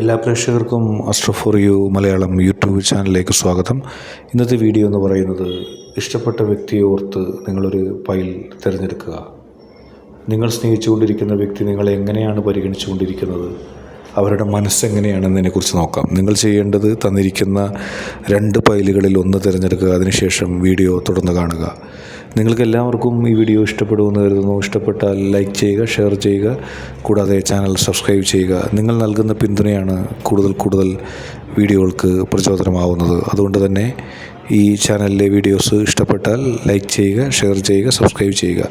എല്ലാ പ്രേക്ഷകർക്കും astro four you Malayalam YouTube ചാനലിലേക്ക് സ്വാഗതം. ഇന്നത്തെ വീഡിയോ എന്ന് പറയുന്നത് ഇഷ്ടപ്പെട്ട വ്യക്തിയെ ഓർത്ത് നിങ്ങളൊരു ഫയൽ തിരഞ്ഞെടുക്കുക. നിങ്ങൾ സ്നേഹിച്ചുകൊണ്ടിരിക്കുന്ന വ്യക്തി നിങ്ങളെ എങ്ങനെയാണ് പരിഗണിച്ചുകൊണ്ടിരിക്കുന്നത് അവരുടെ മനസ്സെങ്ങനെയാണെന്നതിനെക്കുറിച്ച് നോക്കാം. നിങ്ങൾ ചെയ്യേണ്ടത് തന്നിരിക്കുന്ന രണ്ട് ഫയലുകളിൽ ഒന്ന് തിരഞ്ഞെടുക്കുക അതിനുശേഷം വീഡിയോ തുടർന്ന് കാണുക. നിങ്ങൾക്ക് എല്ലാവർക്കും ഈ വീഡിയോ ഇഷ്ടപ്പെടുമെന്ന് കരുതുന്നു. ഇഷ്ടപ്പെട്ടാൽ ലൈക്ക് ചെയ്യുക ഷെയർ ചെയ്യുക. കൂടാതെ ചാനൽ സബ്സ്ക്രൈബ് ചെയ്യുക. നിങ്ങൾ നൽകുന്ന പിന്തുണയാണ് കൂടുതൽ കൂടുതൽ വീഡിയോകൾക്ക് പ്രചോദനമാവുന്നത്. അതുകൊണ്ട് തന്നെ ഈ ചാനലിലെ വീഡിയോസ് ഇഷ്ടപ്പെട്ടാൽ ലൈക്ക് ചെയ്യുക ഷെയർ ചെയ്യുക സബ്സ്ക്രൈബ് ചെയ്യുക.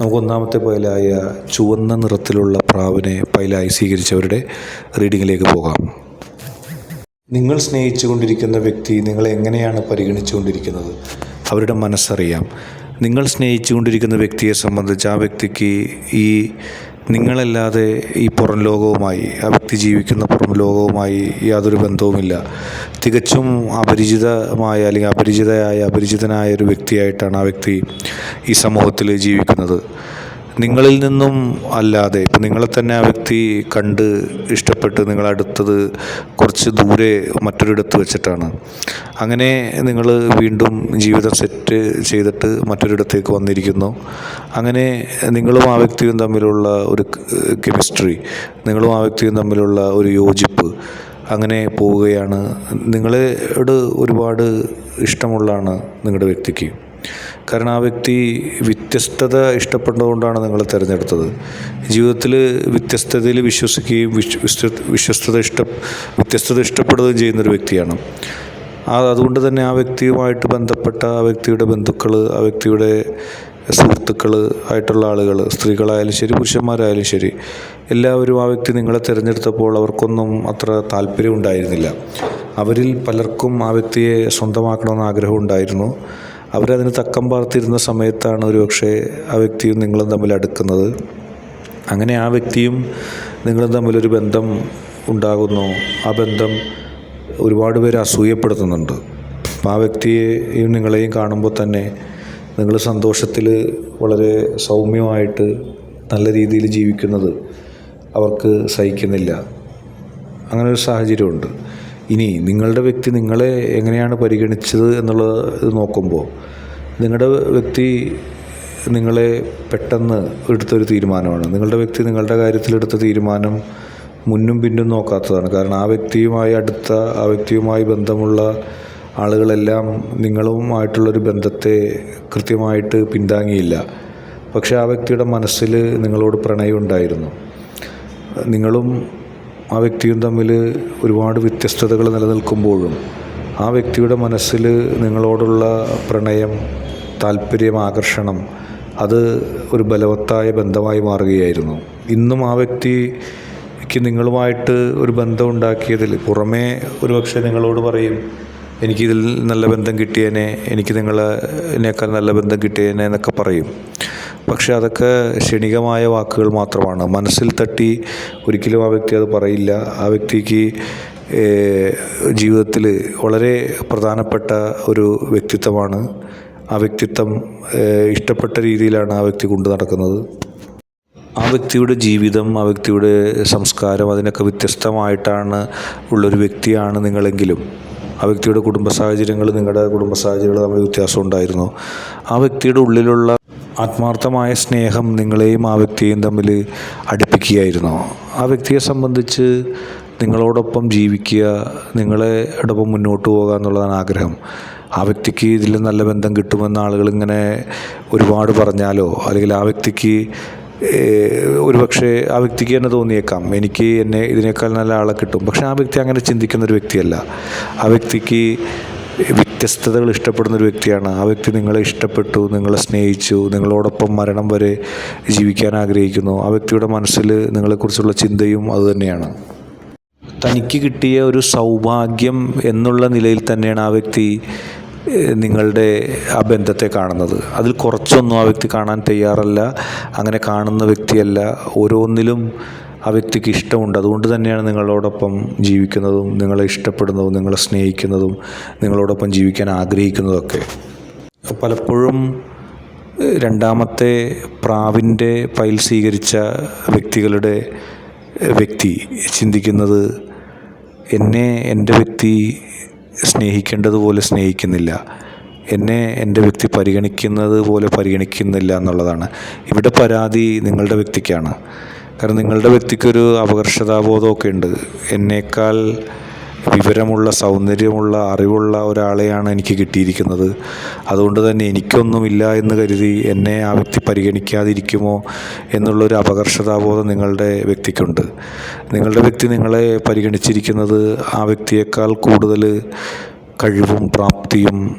നമുക്ക് ഒന്നാമത്തെ പൈലായ ചുവന്ന നിറത്തിലുള്ള പ്രാവിനെ പൈലായി സ്വീകരിച്ചവരുടെ റീഡിങ്ങിലേക്ക് പോകാം. നിങ്ങൾ സ്നേഹിച്ചുകൊണ്ടിരിക്കുന്ന വ്യക്തി നിങ്ങളെ എങ്ങനെയാണ് പരിഗണിച്ചുകൊണ്ടിരിക്കുന്നത്? അവരുടെ മനസ്സറിയാം. നിങ്ങൾ സ്നേഹിച്ചുകൊണ്ടിരിക്കുന്ന വ്യക്തിയെ സംബന്ധിച്ച് ആ വ്യക്തിക്ക് ഈ നിങ്ങളല്ലാതെ ഈ പുറം ലോകവുമായി ആ വ്യക്തി ജീവിക്കുന്ന പുറം ലോകവുമായി യാതൊരു ബന്ധവുമില്ല. തികച്ചും അപരിചിതമായ അല്ലെങ്കിൽ അപരിചിതയായ അപരിചിതനായ ഒരു വ്യക്തിയായിട്ടാണ് ആ വ്യക്തി ഈ സമൂഹത്തിൽ ജീവിക്കുന്നത്. നിങ്ങളിൽ നിന്നും അല്ലാതെ ഇപ്പം നിങ്ങളെ തന്നെ ആ വ്യക്തി കണ്ട് ഇഷ്ടപ്പെട്ട് നിങ്ങളടുത്തത് കുറച്ച് ദൂരെ മറ്റൊരിടത്ത് വെച്ചിട്ടാണ്. അങ്ങനെ നിങ്ങൾ വീണ്ടും ജീവിതം സെറ്റ് ചെയ്തിട്ട് മറ്റൊരിടത്തേക്ക് വന്നിരിക്കുന്നു. അങ്ങനെ നിങ്ങളും ആ വ്യക്തിയും തമ്മിലുള്ള ഒരു കെമിസ്ട്രി നിങ്ങളും ആ വ്യക്തിയും തമ്മിലുള്ള ഒരു യോജിപ്പ് അങ്ങനെ പോവുകയാണ്. നിങ്ങളോട് ഒരുപാട് ഇഷ്ടമുള്ളതാണ് നിങ്ങളുടെ വ്യക്തിക്ക്. കാരണം ആ വ്യക്തി വ്യത്യസ്തത ഇഷ്ടപ്പെടുന്നതുകൊണ്ടാണ് നിങ്ങൾ തിരഞ്ഞെടുത്തത്. ജീവിതത്തിൽ വ്യത്യസ്തതയിൽ വിശ്വസിക്കുകയും വിശ്വ വിശ്വസ്തത ഇഷ്ട വ്യത്യസ്തത ഇഷ്ടപ്പെടുകയും ചെയ്യുന്നൊരു വ്യക്തിയാണ്. ആ അതുകൊണ്ട് തന്നെ ആ വ്യക്തിയുമായിട്ട് ബന്ധപ്പെട്ട ആ വ്യക്തിയുടെ ബന്ധുക്കൾ ആ വ്യക്തിയുടെ സുഹൃത്തുക്കൾ ആയിട്ടുള്ള ആളുകൾ സ്ത്രീകളായാലും ശരി പുരുഷന്മാരായാലും ശരി എല്ലാവരും ആ വ്യക്തി നിങ്ങളെ തിരഞ്ഞെടുത്തപ്പോൾ അവർക്കൊന്നും അത്ര താല്പര്യം ഉണ്ടായിരുന്നില്ല. അവരിൽ പലർക്കും ആ വ്യക്തിയെ സ്വന്തമാക്കണമെന്ന് ആഗ്രഹം ഉണ്ടായിരുന്നു. അവരതിന് തക്കം പാർത്തിരുന്ന സമയത്താണ് ഒരുപക്ഷെ ആ വ്യക്തിയും നിങ്ങളും തമ്മിൽ അടുക്കുന്നത്. അങ്ങനെ ആ വ്യക്തിയും നിങ്ങളും തമ്മിലൊരു ബന്ധം ഉണ്ടാകുന്നു. ആ ബന്ധം ഒരുപാട് പേര് അസൂയപ്പെടുത്തുന്നുണ്ട്. അപ്പം ആ വ്യക്തിയെയും നിങ്ങളെയും കാണുമ്പോൾ തന്നെ നിങ്ങൾ സന്തോഷത്തിൽ വളരെ സൗമ്യമായിട്ട് നല്ല രീതിയിൽ ജീവിക്കുന്നത് അവർക്ക് സഹിക്കുന്നില്ല. അങ്ങനെ ഒരു സാഹചര്യമുണ്ട്. ഇനി നിങ്ങളുടെ വ്യക്തി നിങ്ങളെ എങ്ങനെയാണ് പരിഗണിച്ചത് എന്നുള്ളത് നോക്കുമ്പോൾ നിങ്ങളുടെ വ്യക്തി നിങ്ങളെ പെട്ടെന്ന് എടുത്തൊരു തീരുമാനമാണ്. നിങ്ങളുടെ വ്യക്തി നിങ്ങളുടെ കാര്യത്തിലെടുത്ത തീരുമാനം മുന്നും പിന്നും നോക്കാത്തതാണ്. കാരണം ആ വ്യക്തിയുമായി അടുത്ത ആ വ്യക്തിയുമായി ബന്ധമുള്ള ആളുകളെല്ലാം നിങ്ങളുമായിട്ടുള്ളൊരു ബന്ധത്തെ കൃത്യമായിട്ട് പിന്താങ്ങിയില്ല. പക്ഷേ ആ വ്യക്തിയുടെ മനസ്സിൽ നിങ്ങളോട് പ്രണയം ഉണ്ടായിരുന്നു നിങ്ങളും ആ വ്യക്തിയും തമ്മിൽ ഒരുപാട് വ്യത്യസ്തതകൾ നിലനിൽക്കുമ്പോഴും ആ വ്യക്തിയുടെ മനസ്സിൽ നിങ്ങളോടുള്ള പ്രണയം താല്പര്യം ആകർഷണം അത് ഒരു ബലവത്തായ ബന്ധമായി മാറുകയായിരുന്നു. ഇന്നും ആ വ്യക്തിക്ക് നിങ്ങളുമായിട്ട് ഒരു ബന്ധം ഉണ്ടാക്കിയതിൽ പുറമേ ഒരുപക്ഷെ നിങ്ങളോട് പറയും എനിക്കിതിൽ നല്ല ബന്ധം കിട്ടിയേനെ എനിക്ക് നിങ്ങളെ നിങ്ങളെക്കാൾ നല്ല ബന്ധം കിട്ടിയേനെ എന്നൊക്കെ പറയും. പക്ഷെ അതൊക്കെ ക്ഷണികമായ വാക്കുകൾ മാത്രമാണ്. മനസ്സിൽ തട്ടി ഒരിക്കലും ആ വ്യക്തി അത് പറയില്ല. ആ വ്യക്തിക്ക് ജീവിതത്തിൽ വളരെ പ്രധാനപ്പെട്ട ഒരു വ്യക്തിത്വമാണ്. ആ വ്യക്തിത്വം ഇഷ്ടപ്പെട്ട രീതിയിലാണ് ആ വ്യക്തി കൊണ്ടു നടക്കുന്നത്. ആ വ്യക്തിയുടെ ജീവിതം ആ വ്യക്തിയുടെ സംസ്കാരം അതിനൊക്കെ വ്യത്യസ്തമായിട്ടാണ് ഉള്ളൊരു വ്യക്തിയാണ് നിങ്ങളെങ്കിലും. ആ വ്യക്തിയുടെ കുടുംബ സാഹചര്യങ്ങൾ നിങ്ങളുടെ കുടുംബ സാഹചര്യങ്ങൾ തമ്മിൽ വ്യത്യാസം ഉണ്ടായിരുന്നു. ആ വ്യക്തിയുടെ ഉള്ളിലുള്ള ആത്മാർത്ഥമായ സ്നേഹം നിങ്ങളെയും ആ വ്യക്തിയെയും തമ്മിൽ അടുപ്പിക്കുകയായിരുന്നു. ആ വ്യക്തിയെ സംബന്ധിച്ച് നിങ്ങളോടൊപ്പം ജീവിക്കുക നിങ്ങളോടൊപ്പം മുന്നോട്ട് പോകുക എന്നുള്ളതാണ് ആഗ്രഹം. ആ വ്യക്തിക്ക് ഇതിൽ നല്ല ബന്ധം കിട്ടുമെന്ന് ആളുകൾ ഇങ്ങനെ ഒരുപാട് പറഞ്ഞാലോ? അല്ലെങ്കിൽ ആ വ്യക്തിക്ക് ഒരുപക്ഷെ ആ വ്യക്തിക്ക് തന്നെ തോന്നിയേക്കാം. എനിക്ക് എന്നെ ഇതിനേക്കാൾ നല്ല ആളെ കിട്ടും. പക്ഷേ ആ വ്യക്തി അങ്ങനെ ചിന്തിക്കുന്ന ഒരു വ്യക്തിയല്ല. ആ വ്യക്തിക്ക് വ്യത്യസ്തതകൾ ഇഷ്ടപ്പെടുന്ന ഒരു വ്യക്തിയാണ്. ആ വ്യക്തി നിങ്ങളെ ഇഷ്ടപ്പെട്ടു നിങ്ങളെ സ്നേഹിച്ചു നിങ്ങളോടൊപ്പം മരണം വരെ ജീവിക്കാൻ ആഗ്രഹിക്കുന്നു. ആ വ്യക്തിയുടെ മനസ്സിൽ നിങ്ങളെക്കുറിച്ചുള്ള ചിന്തയും അതുതന്നെയാണ് തനിക്ക് കിട്ടിയ ഒരു സൗഭാഗ്യം എന്നുള്ള നിലയിൽ തന്നെയാണ് ആ വ്യക്തി നിങ്ങളുടെ ആ ബന്ധത്തെ കാണുന്നത്. അതിൽ കുറച്ചൊന്നും ആ വ്യക്തി കാണാൻ തയ്യാറല്ല. അങ്ങനെ കാണുന്ന വ്യക്തിയല്ല. ഓരോന്നിലും ആ വ്യക്തിക്ക് ഇഷ്ടമുണ്ട്. അതുകൊണ്ട് തന്നെയാണ് നിങ്ങളോടൊപ്പം ജീവിക്കുന്നതും നിങ്ങളെ ഇഷ്ടപ്പെടുന്നതും നിങ്ങളെ സ്നേഹിക്കുന്നതും നിങ്ങളോടൊപ്പം ജീവിക്കാൻ ആഗ്രഹിക്കുന്നതൊക്കെ. പലപ്പോഴും രണ്ടാമത്തെ പ്രാവിന്റെ പൈൽ സ്വീകരിച്ച വ്യക്തികളുടെ വ്യക്തി ചിന്തിക്കുന്നത് എന്നെ എന്റെ വ്യക്തി സ്നേഹിക്കേണ്ടതുപോലെ സ്നേഹിക്കുന്നില്ല. എന്നെ എന്റെ വ്യക്തി പരിഗണിക്കുന്നത് പോലെ പരിഗണിക്കുന്നില്ല എന്നുള്ളതാണ്. ഇവിടെ പരാതി നിങ്ങളുടെ വ്യക്തിക്കാണ്. കാരണം നിങ്ങളുടെ വ്യക്തിക്കൊരു അപകർഷതാബോധമൊക്കെ ഉണ്ട് എന്നേക്കാൾ വിവരമുള്ള സൗന്ദര്യമുള്ള അറിവുള്ള ഒരാളെയാണ് എനിക്ക് കിട്ടിയിരിക്കുന്നത്. അതുകൊണ്ട് തന്നെ എനിക്കൊന്നുമില്ല എന്ന് കരുതി എന്നെ ആ വ്യക്തി പരിഗണിക്കാതിരിക്കുമോ എന്നുള്ളൊരു അപകർഷതാബോധം നിങ്ങളുടെ വ്യക്തിക്കുണ്ട്. നിങ്ങളുടെ വ്യക്തി നിങ്ങളെ പരിഗണിച്ചിരിക്കുന്നത് ആ വ്യക്തിയേക്കാൾ കൂടുതൽ കഴിവും പ്രാപ്തിയും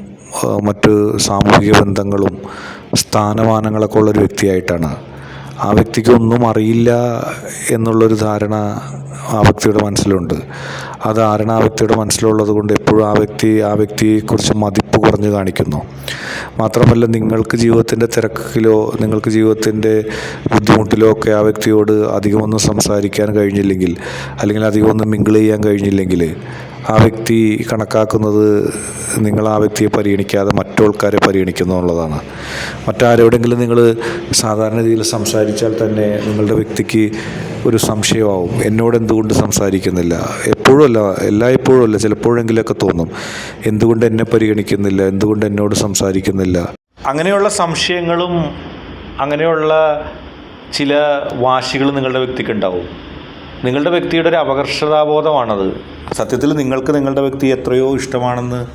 മറ്റ് സാമൂഹിക ബന്ധങ്ങളും സ്ഥാനമാനങ്ങളൊക്കെ ഉള്ളൊരു വ്യക്തിയായിട്ടാണ്. ആ വ്യക്തിക്ക് ഒന്നും അറിയില്ല എന്നുള്ളൊരു ധാരണ ആ വ്യക്തിയുടെ മനസ്സിലുണ്ട്. ആ ധാരണ ആ വ്യക്തിയുടെ മനസ്സിലുള്ളത് കൊണ്ട് എപ്പോഴും ആ വ്യക്തി ആ വ്യക്തിയെക്കുറിച്ച് മതിപ്പ് കുറഞ്ഞു കാണിക്കുന്നു. മാത്രമല്ല നിങ്ങൾക്ക് ജീവിതത്തിന്റെ തിരക്കിലോ നിങ്ങൾക്ക് ജീവിതത്തിന്റെ ബുദ്ധിമുട്ടിലോ ഒക്കെ ആ വ്യക്തിയോട് അധികമൊന്നും സംസാരിക്കാൻ കഴിഞ്ഞില്ലെങ്കിൽ അല്ലെങ്കിൽ അധികമൊന്നും മിങ്കിൾ ചെയ്യാൻ കഴിഞ്ഞില്ലെങ്കിൽ ആ വ്യക്തി കണക്കാക്കുന്നത് നിങ്ങൾ ആ വ്യക്തിയെ പരിഗണിക്കാതെ മറ്റാൾക്കാരെ പരിഗണിക്കുന്നു എന്നുള്ളതാണ്. മറ്റാരോടെങ്കിലും നിങ്ങൾ സാധാരണ രീതിയിൽ സംസാരിച്ചാൽ തന്നെ നിങ്ങളുടെ വ്യക്തിക്ക് ഒരു സംശയമാവും. എന്നോട് എന്തുകൊണ്ട് സംസാരിക്കുന്നില്ല? എപ്പോഴും അല്ല എല്ലായ്പ്പോഴും അല്ല ചിലപ്പോഴെങ്കിലൊക്കെ തോന്നും. എന്തുകൊണ്ട് എന്നെ പരിഗണിക്കുന്നില്ല? എന്തുകൊണ്ട് എന്നോട് സംസാരിക്കുന്നില്ല? അങ്ങനെയുള്ള സംശയങ്ങളും അങ്ങനെയുള്ള ചില വാശികൾ നിങ്ങളുടെ വ്യക്തിക്ക് ഉണ്ടാവും. നിങ്ങളുടെ വ്യക്തിയുടെ ഒരു അപകർഷതാബോധമാണത്. സത്യത്തിൽ നിങ്ങൾക്ക് നിങ്ങളുടെ വ്യക്തി എത്രയോ ഇഷ്ടമാണെന്ന്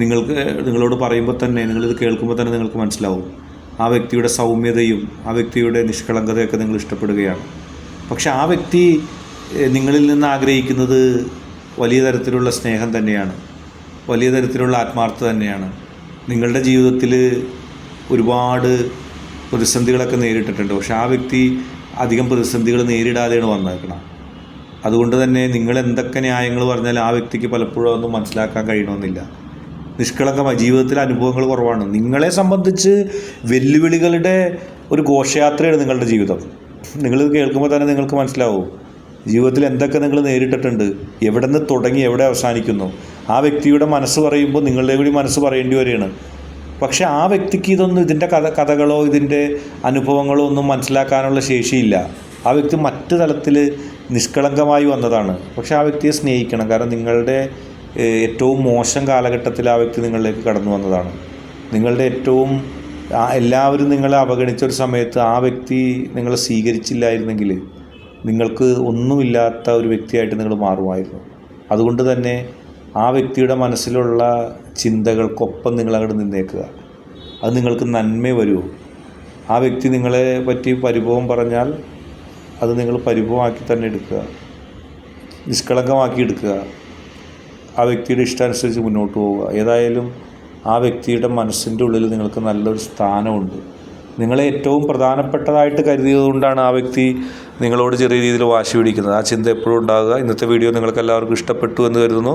നിങ്ങൾക്ക് നിങ്ങളോട് പറയുമ്പോൾ തന്നെ നിങ്ങളിത് കേൾക്കുമ്പോൾ തന്നെ നിങ്ങൾക്ക് മനസ്സിലാവും. ആ വ്യക്തിയുടെ സൗമ്യതയും ആ വ്യക്തിയുടെ നിഷ്കളങ്കതയൊക്കെ നിങ്ങൾ ഇഷ്ടപ്പെടുകയാണ്. പക്ഷെ ആ വ്യക്തി നിങ്ങളിൽ നിന്ന് ആഗ്രഹിക്കുന്നത് വലിയ തരത്തിലുള്ള സ്നേഹം തന്നെയാണ്. വലിയ തരത്തിലുള്ള ആത്മാർത്ഥത തന്നെയാണ്. നിങ്ങളുടെ ജീവിതത്തിൽ ഒരുപാട് പ്രതിസന്ധികളൊക്കെ നേരിട്ടിട്ടുണ്ട്. പക്ഷെ ആ വ്യക്തി അധികം പ്രതിസന്ധികൾ നേരിടാതെയാണ് വന്നേക്കണം അതുകൊണ്ട് തന്നെ നിങ്ങൾ എന്തൊക്കെ ന്യായങ്ങൾ പറഞ്ഞാൽ ആ വ്യക്തിക്ക് പലപ്പോഴും ഒന്നും മനസ്സിലാക്കാൻ കഴിയണമെന്നില്ല. നിഷ്കളങ്കമായി ജീവിതത്തിലെ അനുഭവങ്ങൾ കുറവാണ്. നിങ്ങളെ സംബന്ധിച്ച് വെല്ലുവിളികളുടെ ഒരു ഘോഷയാത്രയാണ് നിങ്ങളുടെ ജീവിതം. നിങ്ങൾ കേൾക്കുമ്പോൾ തന്നെ നിങ്ങൾക്ക് മനസ്സിലാവും. ജീവിതത്തിൽ എന്തൊക്കെ നിങ്ങൾ നേരിട്ടിട്ടുണ്ട് എവിടെ നിന്ന് തുടങ്ങി എവിടെ അവസാനിക്കുന്നു. ആ വ്യക്തിയുടെ മനസ്സ് പറയുമ്പോൾ നിങ്ങളുടെ കൂടി മനസ്സ് പറയേണ്ടി വരികയാണ്. പക്ഷെ ആ വ്യക്തിക്ക് ഇതൊന്നും ഇതിന്റെ കഥ കഥകളോ ഇതിന്റെ അനുഭവങ്ങളോ ഒന്നും മനസ്സിലാക്കാനുള്ള ശേഷിയില്ല. ആ വ്യക്തി മറ്റു തലത്തിൽ നിഷ്കളങ്കമായി വന്നതാണ്. പക്ഷെ ആ വ്യക്തിയെ സ്നേഹിക്കണം. കാരണം നിങ്ങളുടെ ഏറ്റവും മോശം കാലഘട്ടത്തിൽ ആ വ്യക്തി നിങ്ങളിലേക്ക് കടന്നു വന്നതാണ്. നിങ്ങളുടെ ഏറ്റവും എല്ലാവരും നിങ്ങളെ അവഗണിച്ച ഒരു സമയത്ത് ആ വ്യക്തി നിങ്ങളെ സ്വീകരിച്ചില്ലായിരുന്നെങ്കിൽ നിങ്ങൾക്ക് ഒന്നുമില്ലാത്ത ഒരു വ്യക്തിയായിട്ട് നിങ്ങൾ മാറുമായിരുന്നു. അതുകൊണ്ട് തന്നെ ആ വ്യക്തിയുടെ മനസ്സിലുള്ള ചിന്തകൾക്കൊപ്പം നിങ്ങൾ അങ്ങോട്ട് നിന്നേക്കുക. അത് നിങ്ങൾക്ക് നന്മ വരുമോ ആ വ്യക്തി നിങ്ങളെ പറ്റി പരിഭവം പറഞ്ഞാൽ അത് നിങ്ങൾ പരിഭവമാക്കി തന്നെ എടുക്കുക. നിഷ്കളങ്കമാക്കി എടുക്കുക ആ വ്യക്തിയുടെ ഇഷ്ടാനുസരിച്ച് മുന്നോട്ട് പോവുക. ഏതായാലും ആ വ്യക്തിയുടെ മനസ്സിന്റെ ഉള്ളിൽ നിങ്ങൾക്ക് നല്ലൊരു സ്ഥാനമുണ്ട്. നിങ്ങളെ ഏറ്റവും പ്രധാനപ്പെട്ടതായിട്ട് കരുതിയതുകൊണ്ടാണ് ആ വ്യക്തി നിങ്ങളോട് ചെറിയ രീതിയിൽ വാശി പിടിക്കുന്നത്. ആ ചിന്ത എപ്പോഴും ഉണ്ടാകുക. ഇന്നത്തെ വീഡിയോ നിങ്ങൾക്ക് എല്ലാവർക്കും ഇഷ്ടപ്പെട്ടു എന്ന് കരുതുന്നു.